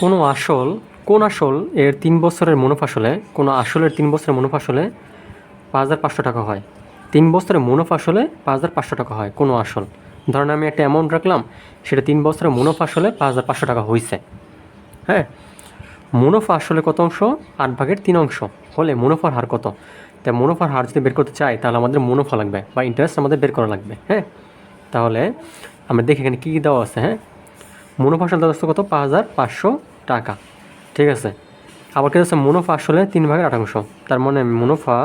কোনো আসল, কোন আসল এর তিন বছরের মুনাফা আসলে কোনো আসলের তিন বছরের মুনাফা আসলে পাঁচ হাজার পাঁচশো টাকা হয়। তিন বছরের মুনাফা আসলে পাঁচ হাজার পাঁচশো টাকা হয় কোনো আসল। ধরেন আমি একটা অ্যামাউন্ট রাখলাম, সেটা তিন বছরের মুনাফা আসলে পাঁচ হাজার পাঁচশো টাকা হয়েছে হ্যাঁ? মুনাফা আসলে কত অংশ? আট ভাগের তিন অংশ। হলে মুনাফার হার কত? তাই মুনাফার হার যদি বের করতে চাই, তাহলে আমাদের মুনাফা লাগবে বা ইন্টারেস্ট আমাদের বের করা লাগবে। হ্যাঁ? তাহলে আমরা দেখি এখানে কী কী দেওয়া আছে হ্যাঁ? মুনাফা আসলে কত? পাঁচ হাজার পাঁচশো টাকা। ঠিক আছে? আবার কি আছে? মুনাফা আসলে তিন ভাগের আট অংশ তার মানে মুনাফা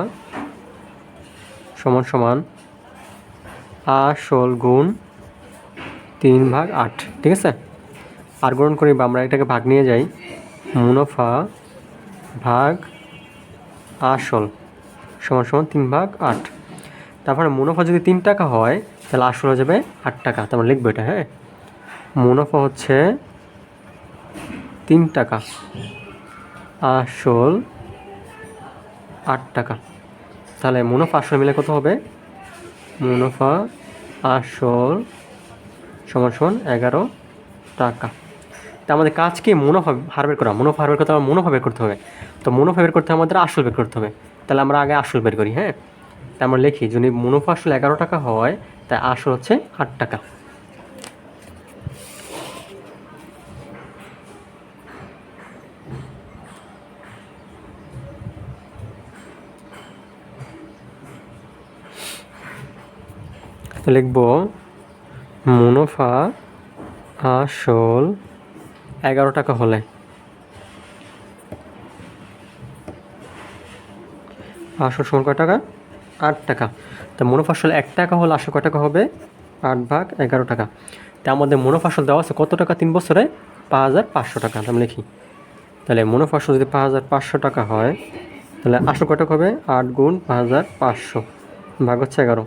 সমান সমান আসল গুণ তিন ভাগ আট। ঠিক আছে? আর গ্রহণ করি বা আমরা এটাকে ভাগ নিয়ে যাই। মুনাফা ভাগ আসল সমান সমান তিন ভাগ আট। তারপরে মুনাফা যদি তিন টাকা হয়, তাহলে আসল হয়ে যাবে আট টাকা। তারপর লিখব এটা হ্যাঁ? মুনাফা হচ্ছে তিন টাকা। আসল আট টাকা। তাহলে মুনাফা আসল মিলে কত হবে? মুনাফা আসল সমান সমান এগারো টাকা। তা আমাদের কাজ কি? মুনাফা হার বের করা। মুনাফা হার বের করতে হবে, মুনাফা বের করতে হবে। তো মুনাফা বের করতে আমাদের আসল বের করতে হবে। তাহলে আমরা আগে আসল বের করি হ্যাঁ? তা আমরা লিখি, যদি মুনাফা আসল এগারো টাকা হয় তাই আসল হচ্ছে আট টাকা। লিখব মুনাফা আসল এগারো টাকা হলে। আসল সমান কয় টাকা? আট টাকা। তো মুনাফা আসল এক টাকা হলে আসল কয় টাকা হবে? আট ভাগ এগারো টাকা। তা আমাদের মুনাফা আসল দেওয়া আছে কত টাকা তিন বছরে? পাঁচ হাজার পাঁচশো টাকা আমি লিখি। তাহলে মুনাফা আসল যদি পাঁচ হাজার পাঁচশো টাকা হয়, তাহলে আসল কয় টাকা হবে? আট গুণ পাঁচ হাজার পাঁচশো। ভাগ হচ্ছে এগারো।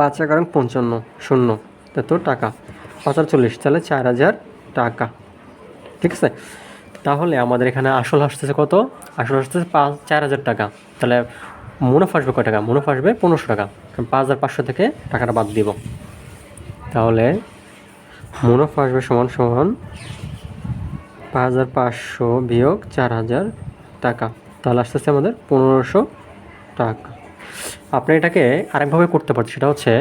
পাঁচ এগারো পঞ্চান্ন, শূন্য। এত টাকা। পাঁচ হাজার চল্লিশ, তাহলে চার হাজার টাকা। ঠিক আছে? তাহলে আমাদের এখানে আসল আসতেছে কত? আসল আসতেছে পাঁচ, চার হাজার টাকা। তাহলে মুনাফা আসবে কয় টাকা? মুনাফা আসবে পনেরোশো টাকা। পাঁচ হাজার পাঁচশো থেকে টাকাটা বাদ দিব। তাহলে মুনাফা আসবে সমান সমান পাঁচ হাজার পাঁচশো বিয়োগ চার হাজার টাকা। তাহলে আসতেছে আমাদের পনেরোশো টাকা। আপনি এটাকে আরেকভাবে করতে পারছেন সেটা হচ্ছে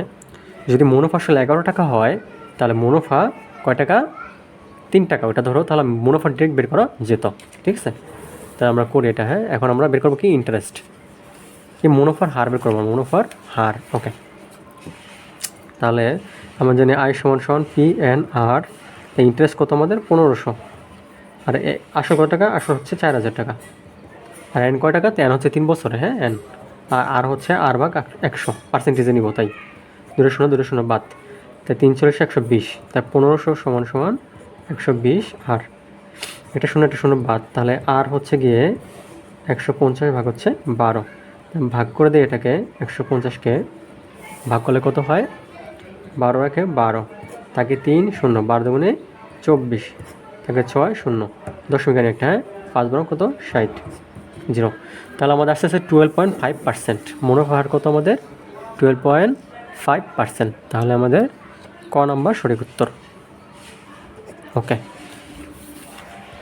যদি মুনাফা আসলে এগারো টাকা হয়, তাহলে মুনাফা কয় টাকা? তিন টাকা। ওটা ধরো, তাহলে মুনাফা ডিরেক্ট বের করা যেত। ঠিক আছে? তাহলে আমরা করি এটা হ্যাঁ? এখন আমরা বের করব কি? ইন্টারেস্ট কি মুনাফার হার বের করব? মুনাফার হার। ওকে তাহলে আমরা জানি আই সমান সমান পি এন আর ইন্টারেস্ট কত আমাদের? পনেরোশো। আর আসল কত টাকা? আসল হচ্ছে চার হাজার টাকা। আর এন কয় টাকা? এন হচ্ছে তিন বছরে হ্যাঁ? এন আর আর হচ্ছে আর ভাগ একশো পার্সেন্টেজে নিব, তাই। দুটো শূন্য দুটো শূন্য বাদ। তাই তিন চল্লিশ, একশো বিশ। তাই পনেরোশো সমান সমান একশো বিশ আর। এটা শূন্য একটা শূন্য বাদ। তাহলে আর হচ্ছে গিয়ে একশো পঞ্চাশ ভাগ হচ্ছে বারো। ভাগ করে দিই এটাকে একশো পঞ্চাশকে ভাগ করলে কত হয়? বারো একে বারো। তাকে তিন, শূন্য। বারো দুগুণে চব্বিশ। তাকে ছয়, শূন্য। দশমিক একটা, পাঁচ বারো কত? ষাট। জিরো। তাহলে আমাদের আসতে আছে টুয়েলভ পয়েন্ট ফাইভ পার্সেন্ট মুনাফা হার কত আমাদের? টুয়েলভ পয়েন্ট ফাইভ পার্সেন্ট তাহলে আমাদের ক নম্বর সঠিক উত্তর? ওকে